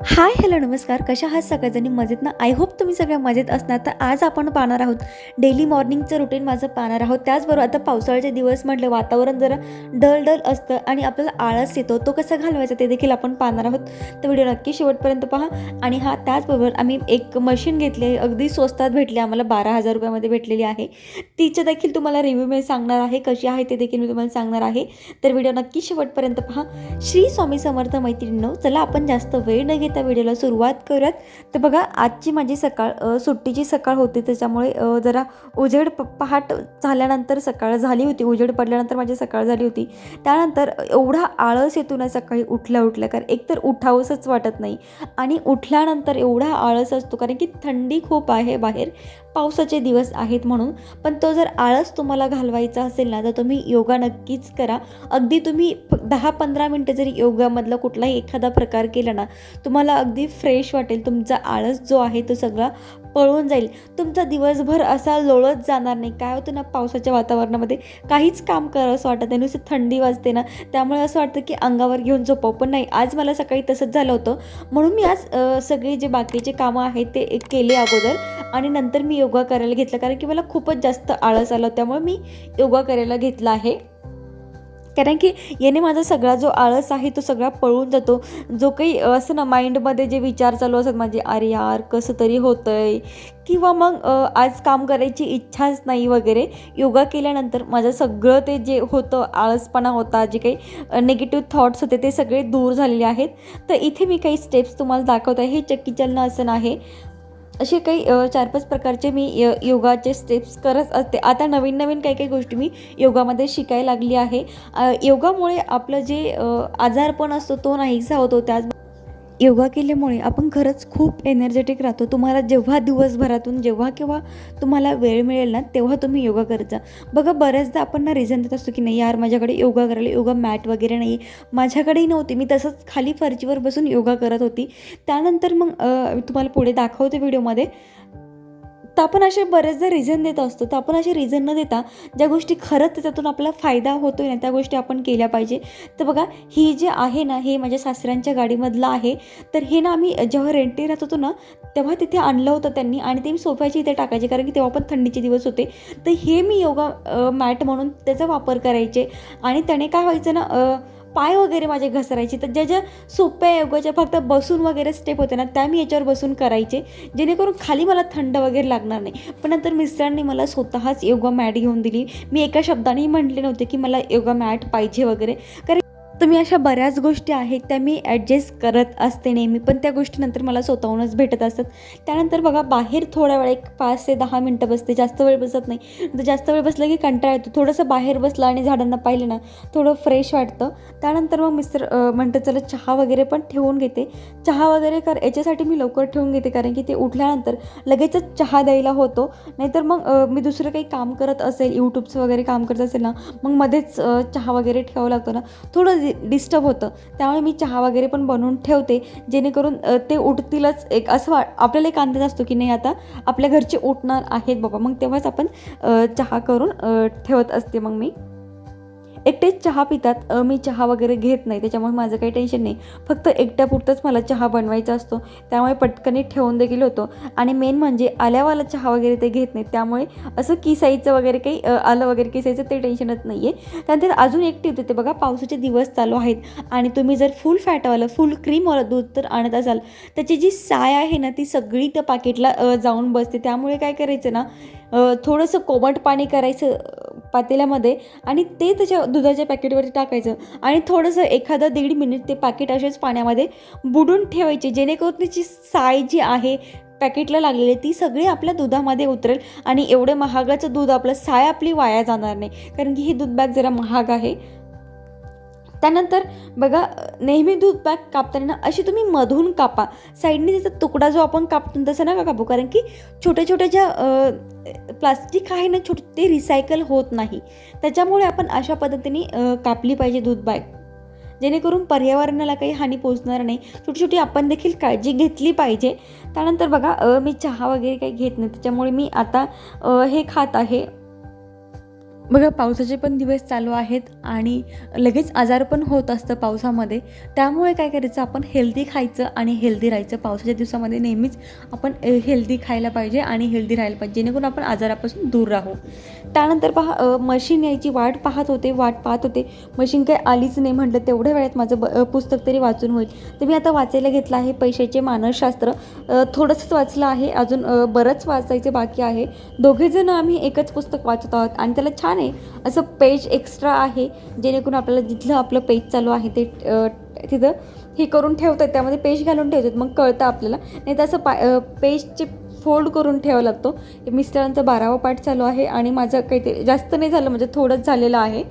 Hi hello नमस्कार. कशा आहात सगळ्याजणी मजेत ना? आय होप तुम्ही सगळ्या मजेत असणार. तर आज आपण पाहणार आहोत डेली मॉर्निंगचं रुटीन माझं पाहणार आहोत. त्याचबरोबर आता पावसाळ्याचे दिवस म्हटलं वातावरण जरा डल डल असतं आणि आपल्याला आळस येतो. तो कसा घालवायचा ते देखील आपण पाहणार आहोत. तर व्हिडिओ नक्की शेवटपर्यंत पहा. आणि हा त्याचबरोबर आम्ही एक मशीन घेतली आहे. अगदी स्वस्तात भेटली आम्हाला बारा हजार रुपयामध्ये भेटलेली आहे. तिचं देखील तुम्हाला रिव्ह्यू मी सांगणार आहे. कशी आहे ते देखील मी तुम्हाला सांगणार आहे. तर व्हिडिओ नक्की शेवटपर्यंत पहा. श्री स्वामी समर्थ मैत्रिणींनो चला आपण जास्त वेळ न घेत त्या व्हिडिओला सुरुवात करूयात. तर बघा आजची माझी सकाळ सुट्टीची सकाळ होती त्याच्यामुळे जरा उजेड प पहाट झाल्यानंतर सकाळ झाली होती. उजेड पडल्यानंतर माझी सकाळ झाली होती. त्यानंतर एवढा आळस येतो ना सकाळी उठल्या उठल्या कारण एकतर उठावंसंच वाटत नाही. आणि उठल्यानंतर एवढा आळस असतो कारण की थंडी खूप आहे बाहेर. पावसाचे दिवस आहेत म्हणून. पण तो जर आळस तुम्हाला घालवायचा असेल ना तर तुम्ही योगा नक्कीच करा. अगदी तुम्ही दहा पंधरा मिनटं जरी योगामधला कुठलाही एखादा प्रकार केला ना तुम्हाला अगदी फ्रेश वाटेल. तुमचा आळस जो आहे तो सगळा पळून जाईल. तुमचा दिवसभर असा लोळत जाणार नाही. काय होतं ना पावसाच्या वातावरणामध्ये काहीच काम करावं असं वाटत नाही. नुसतं थंडी वाजते ना. त्यामुळे असं वाटतं की अंगावर घेऊन झोपावं. पण नाही आज मला सकाळी तसंच झालं होतं. म्हणून मी आज सगळे जे बाकीचे कामं आहेत ते एक केले अगोदर. आणि नंतर मी योगा करायला घेतला. कारण की मला खूपच जास्त आळस आला त्यामुळे मी योगा करायला घेतला आहे. कारण की याने माझा सगळा जो आळस आहे तो सगळा पळून जातो. जो काही असं ना माइंडमध्ये जे विचार चालू असतात माझे अरे यार कसं तरी होतं आहे किंवा मग आज काम करायची इच्छाच नाही वगैरे योगा केल्यानंतर माझं सगळं ते जे होतं आळसपणा होता जे काही नेगेटिव्ह थॉट्स होते ते सगळे दूर झालेले आहेत. तर इथे मी काही स्टेप्स तुम्हाला दाखवत आहे. हे चक्कीचलन असं आहे असे काही चार पाच प्रकारचे मी य योगाचे स्टेप्स करत असते. आता नवीन नवीन काही काही गोष्टी मी योगामध्ये शिकायला लागली आहे. योगामुळे आपलं जे आजारपण असतो तो नाहीसा होतो. त्याच योगा केल्यामुळे आपण खरंच खूप एनर्जेटिक राहतो. तुम्हाला जेव्हा दिवसभरातून जेव्हा केव्हा तुम्हाला वेळ मिळेल ना तेव्हा तुम्ही योगा करत जा. बघा बऱ्याचदा आपण ना रिझन देत असतो की नाही यार माझ्याकडे योगा करायला योगा मॅट वगैरे नाही माझ्याकडेही नव्हती. मी तसंच खाली फरचीवर बसून योगा करत होती. त्यानंतर मग तुम्हाला पुढे दाखवते व्हिडिओमध्ये तर आपण असे बरेचदा रिझन देत असतो तर आपण असे रिझन न देता ज्या गोष्टी खरंच त्याच्यातून आपला फायदा होतोय ना त्या गोष्टी आपण केल्या पाहिजे. तर बघा ही जे आहे ना हे माझ्या सासऱ्यांच्या गाडीमधलं आहे. तर हे ना आम्ही जेव्हा रेंटने राहत होतो ना तेव्हा तिथे आणलं होतं त्यांनी आणि ते मी सोफ्याची इथे टाकायचे कारण की तेव्हा पण थंडीचे दिवस होते. तर हे मी योगा मॅट म्हणून त्याचा वापर करायचे. आणि त्याने काय व्हायचं ना पाय वगैरे माझे घसरायचे. तर ज्या ज्या सोप्या योगाच्या फक्त बसून वगैरे स्टेप होते ना त्या मी याच्यावर बसून करायचे. जेणेकरून खाली मला थंड वगैरे लागणार नाही. पण नंतर मिस्टरांनी मला स्वतःच योगा मॅट घेऊन दिली. मी एका शब्दानेही म्हटले नव्हते की मला योगा मॅट पाहिजे वगैरे. कारण तर मी अशा बऱ्याच गोष्टी आहेत त्या मी ॲडजस्ट करत असते नेहमी. पण त्या गोष्टी नंतर मला स्वतःहूनच भेटत असतात. त्यानंतर बघा बाहेर थोड्या वेळ एक पाच ते दहा मिनटं बसते. जास्त वेळ बसत नाही. तर जास्त वेळ बसलं की कंटाळा येतो. थोडंसं बाहेर बसलं आणि झाडांना पाहिलं ना थोडं फ्रेश वाटतं. त्यानंतर मग मिस्टर अं, म्हणतं चला चहा वगैरे पण ठेवून घेते. चहा वगैरे कर याच्यासाठी मी लवकर ठेवून घेते. कारण की ते उठल्यानंतर लगेचच चहा द्यायला होतो. नाहीतर मग मी दुसरं काही काम करत असेल यूट्यूबचं वगैरे काम करत असेल ना मग मध्येच चहा वगैरे ठेवावं लागतो ना. थोडं डिस्टर्ब होतं. त्यामुळे मी चहा वगैरे पण बनवून ठेवते जेणेकरून ते उठतीलच एक असं वा आपल्याला एक अंदाज असतो की नाही आता आपल्या घरचे उठणार आहेत बाबा. मग तेव्हाच आपण चहा करून ठेवत असते मग मी. एकटेच चहा पितात मी चहा वगैरे घेत नाही त्याच्यामुळे माझं काही टेन्शन नाही. फक्त एकट्यापुरतंच मला चहा बनवायचा असतो त्यामुळे पटकन ठेवून देखील होतो. आणि मेन म्हणजे आल्यावाला चहा वगैरे ते घेत नाहीत त्यामुळे असं किसायचं वगैरे काही आलं वगैरे किसायचं ते टेन्शनच नाही आहे त्यानंतर अजून एक टिप देते बघा पावसाचे दिवस चालू आहेत आणि तुम्ही जर फुल फॅटवालं फुल क्रीमवालं दूध तर आणत असाल त्याची जी साय आहे ना ती सगळी त्या पाकिटला जाऊन बसते. त्यामुळे काय करायचं ना थोडंसं कोमट पाणी करायचं पातेल्यामध्ये आणि ते त्याच्या दुधाच्या पॅकेटवरती टाकायचं. आणि थोडंसं एखादं दीड मिनिट ते पॅकेट असेच पाण्यामध्ये बुडून ठेवायचे जेणेकरून त्याची साय जी आहे पॅकेटला लागलेली ती सगळी आपल्या दुधामध्ये उतरेल आणि एवढं महागाचं दूध आपलं साय आपली वाया जाणार नाही. कारण की ही दूध बॅग जरा महाग आहे. त्यानंतर बघा नेहमी दूध पॅक कापताना अशी तुम्ही मधून कापा. साईडने त्याचा तुकडा जो आपण कापतो तसं नका कापू कारण की छोट्या छोट्या ज्या प्लास्टिक आहे ना छोट ते रिसायकल होत नाही. त्याच्यामुळे आपण अशा पद्धतीने कापली पाहिजे दूध बॅग जेणेकरून पर्यावरणाला काही हानी पोचणार नाही. छोटी छोटी आपण देखील काळजी घेतली पाहिजे. त्यानंतर बघा मी चहा वगैरे काही घेत नाही. त्याच्यामुळे मी आता हे खात आहे. बघा पावसाचे पण दिवस चालू आहेत आणि लगेच आजार पण होत असतं पावसामध्ये. त्यामुळे काय करायचं आपण हेल्दी खायचं आणि हेल्दी राहायचं. पावसाच्या दिवसामध्ये नेहमीच आपण हेल्दी खायला पाहिजे आणि हेल्दी राहायला पाहिजे जेणेकरून आपण आजारापासून दूर राहू. त्यानंतर पहा मशीन यायची वाट पाहत होते वाट पाहत होते. मशीन काही आलीच नाही म्हटलं तेवढ्या वेळात माझं ब पुस्तक तरी वाचून होईल. तर मी आता वाचायला घेतलं आहे पैशाचे मानसशास्त्र. थोडंसंच वाचलं आहे अजून बरंच वाचायचं बाकी आहे. दोघेजणं आम्ही एकच पुस्तक वाचत आहोत आणि त्याला छान आहे असं पेज एक्स्ट्रा आहे जेणेकरून आपल्याला जिथलं आपलं पेज चालू आहे ते तिथं हे करून ठेवतात. त्यामध्ये पेज घालून ठेवतात. मग कळतं आपल्याला. नाही तर असं पा पेजचे फोल्ड करून ठेवावा लागतो. मिस्टरांचा बारावा पाठ चालू आहे आणि माझं काही ते जास्त नाही झालं म्हणजे थोडंच झालेलं आहे.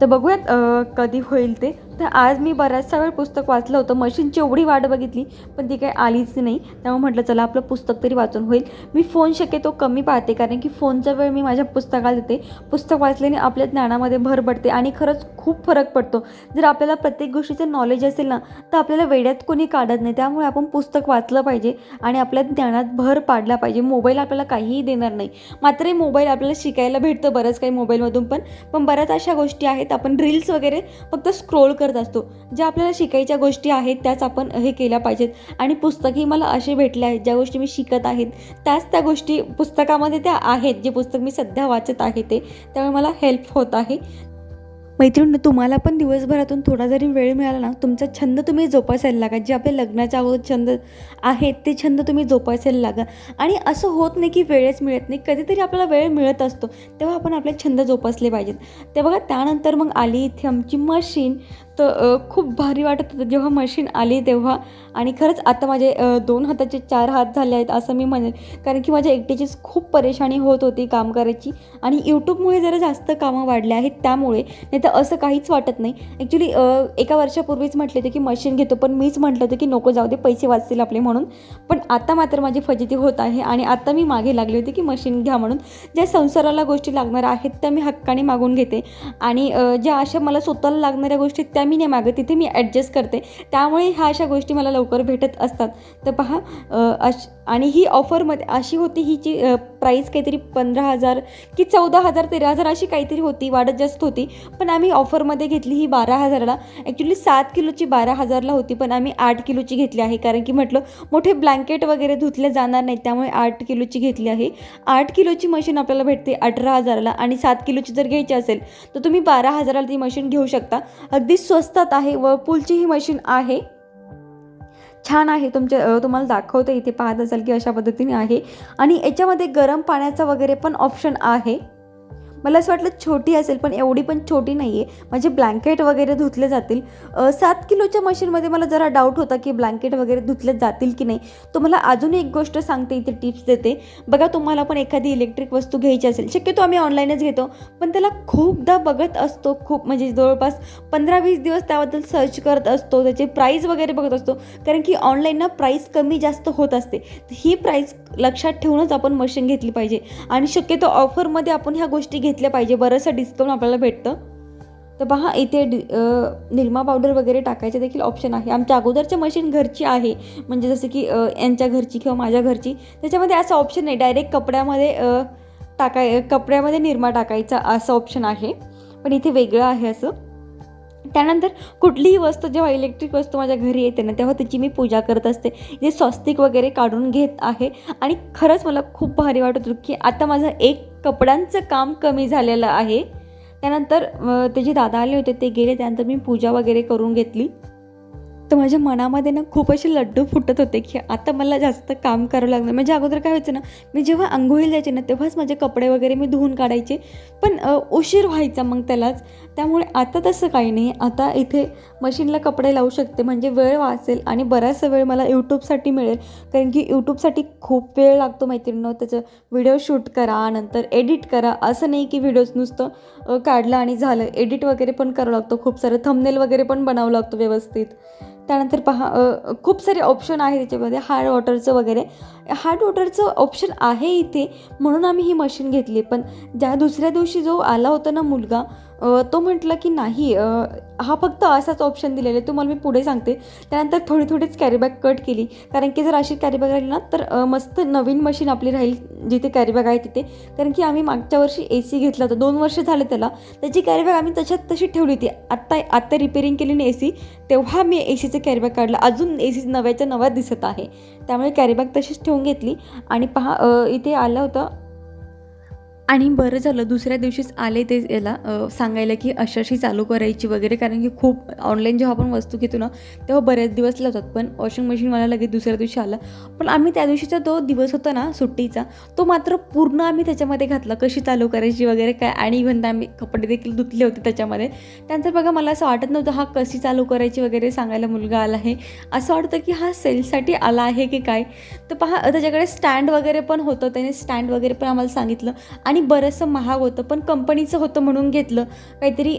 तर बघूयात कधी होईल ते. तर आज मी बराचसा वेळ पुस्तक वाचलं होतं. मशीनची एवढी वाट बघितली पण ती काही आलीच नाही. त्यामुळे म्हटलं चला आपलं पुस्तक तरी वाचून होईल. मी फोन शक्यतो कमी पाहते कारण की फोनचा वेळ मी माझ्या पुस्तकाला देते. पुस्तक वाचल्याने आपल्या ज्ञानामध्ये भर पडते आणि खरंच खूप फरक पडतो. जर आपल्याला प्रत्येक गोष्टीचं नॉलेज असेल ना तर आपल्याला वेड्यात कोणी काढत नाही. त्यामुळे आपण पुस्तक वाचलं पाहिजे आणि आपल्या ज्ञानात भर पाडला पाहिजे. मोबाईल आपल्याला काहीही देणार नाही. मात्र हे मोबाईल आपल्याला शिकायला भेटतं बरंच काही मोबाईलमधून पण. पण बऱ्याच अशा गोष्टी आहेत. आपण रील्स वगैरे फक्त स्क्रोल करत असतो. ज्या आपल्याला शिकायच्या गोष्टी आहेत त्याच आपण हे केल्या पाहिजेत. आणि पुस्तकही मला असे भेटले आहेत ज्या गोष्टी मी शिकत आहेत. त्याच त्या गोष्टी पुस्तकामध्ये त्या आहेत. जे पुस्तक मी सध्या वाचत आहे ते. त्यामुळे मला हेल्प होत आहे. मैत्रिणी तुम्हाला पण दिवसभरातून थोडा जरी वेळ मिळाला ना तुमचा छंद तुम्ही जोपासायला लागा. जे आपल्या लग्नाच्या अगोदर छंद आहेत ते छंद तुम्ही जोपासायला लागा. आणि असं होत नाही की वेळच मिळत नाही कधीतरी आपल्याला वेळ मिळत असतो तेव्हा आपण आपले छंद जोपासले पाहिजेत. ते बघा त्यानंतर मग आली इथे आमची मशीन. तर खूप भारी वाटत होतं जेव्हा मशीन आली तेव्हा. आणि खरंच आता माझे दोन हाताचे चार हात झाले आहेत असं मी म्हणेन. कारण की माझ्या एकटीचीच खूप परेशानी होत होती काम करायची. आणि यूट्यूबमुळे जरा जास्त कामं वाढले आहेत त्यामुळे. नाही तर असं काहीच वाटत नाही. ॲक्च्युली एका वर्षापूर्वीच म्हटले होते की मशीन घेतो पण मीच म्हटलं होतं की नको जाऊ दे पैसे वाचतील आपले म्हणून. पण आता मात्र माझी फजिती होत आहे आणि आता मी मागे लागली होती की मशीन घ्या म्हणून. ज्या संसाराला गोष्टी लागणाऱ्या आहेत त्या मी हक्काने मागून घेते. आणि ज्या अशा मला स्वतःला लागणाऱ्या गोष्टी त्या मी नाही मागत तिथे मी ॲडजस्ट करते. त्यामुळे ह्या अशा गोष्टी मला लवकर भेटत असतात. तर पहा अश आणि ही ऑफरमध्ये अशी होती हिची प्राईस काहीतरी पंधरा हजार की चौदा हजार तेरा हजार अशी काहीतरी होती वाढत जास्त होती. पण आम्ही ऑफरमध्ये घेतली ही बारा हजाराला. ॲक्च्युली सात किलोची बारा हजारला होती पण आम्ही आठ किलोची घेतली आहे. कारण की म्हटलं मोठे ब्लँकेट वगैरे धुतले जाणार नाहीत त्यामुळे आठ किलोची घेतली आहे. आठ किलोची मशीन आपल्याला भेटते अठरा हजाराला आणि सात किलोची जर घ्यायची असेल तर तुम्ही बारा हजाराला ती मशीन घेऊ शकता. अगदी स्वस्तात आहे व पूलची ही मशीन आहे. छान आहे. तुमचे तुम्हाला दाखवते इथे पाहत असाल की अशा पद्धतीने आहे. आणि याच्यामध्ये गरम पाण्याचा वगैरे पण ऑप्शन आहे. मला असं वाटलं छोटी असेल पण एवढी पण छोटी नाही आहे म्हणजे ब्लँकेट वगैरे धुतले जातील. सात किलोच्या मशीनमध्ये मला जरा डाऊट होता की ब्लँकेट वगैरे धुतले जातील की नाही. तुम्हाला अजून एक गोष्ट सांगते इथे टिप्स देते. बघा तुम्हाला पण एखादी इलेक्ट्रिक वस्तू घ्यायची असेल. शक्यतो आम्ही ऑनलाईनच घेतो. पण त्याला खूपदा बघत असतो खूप म्हणजे जवळपास पंधरा वीस दिवस त्याबद्दल सर्च करत असतो. त्याचे प्राईस वगैरे बघत असतो. कारण की ऑनलाईन ना प्राईस कमी जास्त होत असते. ही प्राईस लक्षात ठेवूनच आपण मशीन घेतली पाहिजे. आणि शक्यतो ऑफरमध्ये आपण ह्या गोष्टी घेतल्या पाहिजे. बरंचसं डिस्काउंट आपल्याला भेटतं. तर पहा इथे डि निरमा पावडर वगैरे टाकायचे देखील ऑप्शन आहे. आमच्या अगोदरच्या मशीन घरची आहे. म्हणजे जसं की यांच्या घरची किंवा माझ्या घरची. त्याच्यामध्ये असं ऑप्शन नाही. डायरेक्ट कपड्यामध्ये टाकाय कपड्यामध्ये निरमा टाकायचा असं ऑप्शन आहे. पण इथे वेगळं आहे असं. त्यानंतर कुठलीही वस्तू जेव्हा इलेक्ट्रिक वस्तू माझ्या घरी येते ना तेव्हा त्याची मी पूजा करत असते. जे स्वस्तिक वगैरे काढून घेत आहे. आणि खरंच मला खूप भारी वाटत होतं की आता माझं एक कपड्यांचं काम कमी झालेलं आहे. त्यानंतर ते जे दादा आले होते ते गेले. त्यानंतर मी पूजा वगैरे करून घेतली. तर माझ्या मनामध्ये ना खूप असे लड्डू फुटत होते की आता मला जास्त काम करावं लागणार. म्हणजे अगोदर काय व्हायचं ना मी जेव्हा आंघोळी जायचे ना तेव्हाच माझे कपडे वगैरे मी धुवून काढायचे. पण उशीर व्हायचा मग त्यालाच. त्यामुळे आता तसं काही नाही. आता इथे मशीनला कपडे लावू शकते म्हणजे वेळ वाचेल आणि बराचसा वेळ मला यूट्यूबसाठी मिळेल. कारण की यूट्यूबसाठी खूप वेळ लागतो मैत्रिणीनं. त्याचं व्हिडिओ शूट करा नंतर एडिट करा. असं नाही की व्हिडिओज नुसतं काढलं आणि झालं. एडिट वगैरे पण करावं लागतं. खूप सारं थंबनेल वगैरे पण बनावं लागतं व्यवस्थित. त्यानंतर पहा खूप सारे ऑप्शन आहे त्याच्यामध्ये हार्ड वॉटरचं वगैरे. हार्ड वॉटरचं ऑप्शन आहे इथे म्हणून आम्ही ही मशीन घेतली. पण ज्या दुसऱ्या दिवशी जो आला होता ना मुलगा तो म्हटलं की नाही हा फक्त असाच ऑप्शन दिलेला आहे. तुम्हाला मी पुढे सांगते. त्यानंतर थोडी थोडीच कॅरीबॅग कट केली. कारण की जर अशी कॅरीबॅग राहिली ना तर मस्त नवीन मशीन आपली राहील जिथे कॅरीबॅग आहे तिथे. कारण की आम्ही मागच्या वर्षी ए सी घेतला होता. दोन वर्ष झाले त्याला. त्याची कॅरीबॅग आम्ही तशात तशी ठेवली होती. आत्ता आत्ता रिपेरिंग केली ना ए सी तेव्हा मी ए सीचं कॅरीबॅग काढलं. अजून ए सी नव्याच्या नव्या दिसत आहे. त्यामुळे कॅरीबॅग तशीच ठेवून घेतली. आणि पहा इथे आलं होतं आणि बरं झालं दुसऱ्या दिवशीच आले ते याला सांगायला की अशाशी चालू करायची वगैरे कारण की खूप ऑनलाईन जेव्हा आपण वस्तू घेतो ना तेव्हा बऱ्याच दिवस लावतात. पण वॉशिंग मशीन मला लगेच दुसऱ्या दिवशी आलं. पण आम्ही त्या दिवशीचा तो दिवस होता ना सुट्टीचा तो मात्र पूर्ण आम्ही त्याच्यामध्ये घातला. कशी चालू करायची वगैरे काय आणि इव्हन आम्ही कपडे देखील धुतले होते त्याच्यामध्ये. त्यानंतर बघा मला असं वाटत नव्हतं हा कशी चालू करायची वगैरे सांगायला मुलगा आला आहे. असं वाटतं की हा सेलसाठी आला आहे की काय? तर पहा त्याच्याकडे स्टँड वगैरे पण होतं. त्याने स्टँड वगैरे पण आम्हाला सांगितलं. आणि आणि बरंचसं महाग होतं पण कंपनीचं होतं म्हणून घेतलं. काहीतरी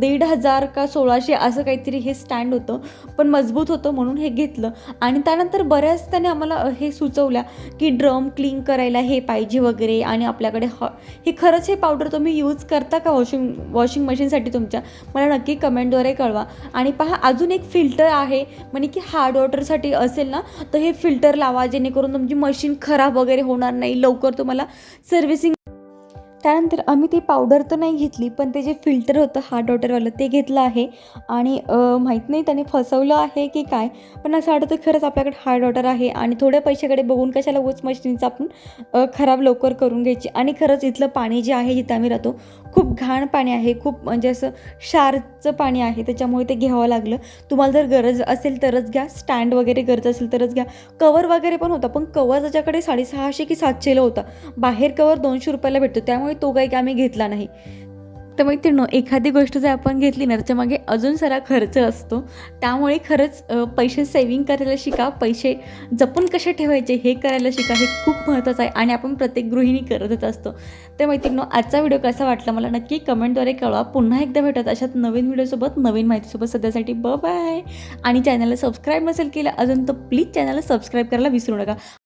दीड हजार का सोळाशे असं काहीतरी हे स्टँड होतं. पण मजबूत होतं म्हणून हे घेतलं. आणि त्यानंतर बऱ्याच त्याने आम्हाला हे सुचवल्या की ड्रम क्लीन करायला हे पाहिजे वगैरे आणि आपल्याकडे ह हे खरंच हे पावडर तुम्ही यूज करता का वॉशिंग वॉशिंग मशीनसाठी तुमच्या? मला नक्की कमेंटद्वारे कळवा. आणि पहा अजून एक फिल्टर आहे. म्हणजे की हार्ड वॉटरसाठी असेल ना तर हे फिल्टर लावा जेणेकरून तुमची मशीन खराब वगैरे होणार नाही. लवकर तुम्हाला सर्व्हिसिंग त्यानंतर आम्ही ती पावडर तर नाही घेतली पण ते जे फिल्टर होतं हार्ड वॉटरवालं ते घेतलं आहे. आणि माहीत नाही त्याने फसवलं आहे की काय पण असं वाटतं खरंच आपल्याकडे हार्ड वॉटर आहे आणि थोड्या पैशाकडे बघून कशाला उच मशीनचं आपण खराब लवकर करून घ्यायची. आणि खरंच इथलं पाणी जे आहे जिथं आम्ही राहतो खूप घाण पाणी आहे खूप म्हणजे असं क्षारचं पाणी आहे त्याच्यामुळे ते घ्यावं लागलं. तुम्हाला जर गरज असेल तरच घ्या स्टँड वगैरे गरज असेल तरच घ्या. कवर वगैरे पण होता पण कवर त्याच्याकडे साडेसहाशे की सातशेला होता. बाहेर कवर दोनशे रुपयाला भेटतो त्यामुळे तो काही आम्ही घेतला नाही. तर मैत्रिणी एखादी गोष्ट जर आपण घेतली ना त्याच्यामागे अजून सारा खर्च असतो. त्यामुळे खरंच पैसे सेविंग करायला शिका पैसे जपून कसे ठेवायचे हे करायला शिका हे खूप महत्त्वाचं आहे आणि आपण प्रत्येक गृहिणी करतच असतो. तर मैत्रिणी आजचा व्हिडिओ कसा वाटला मला नक्की कमेंटद्वारे कळवा. पुन्हा एकदा भेटत अशात नवीन व्हिडिओसोबत नवीन माहितीसोबत सध्यासाठी ब बाय आणि चॅनलला सबस्क्राईब नसेल केलं अजून तर प्लीज चॅनलला सबस्क्राईब करायला विसरू नका.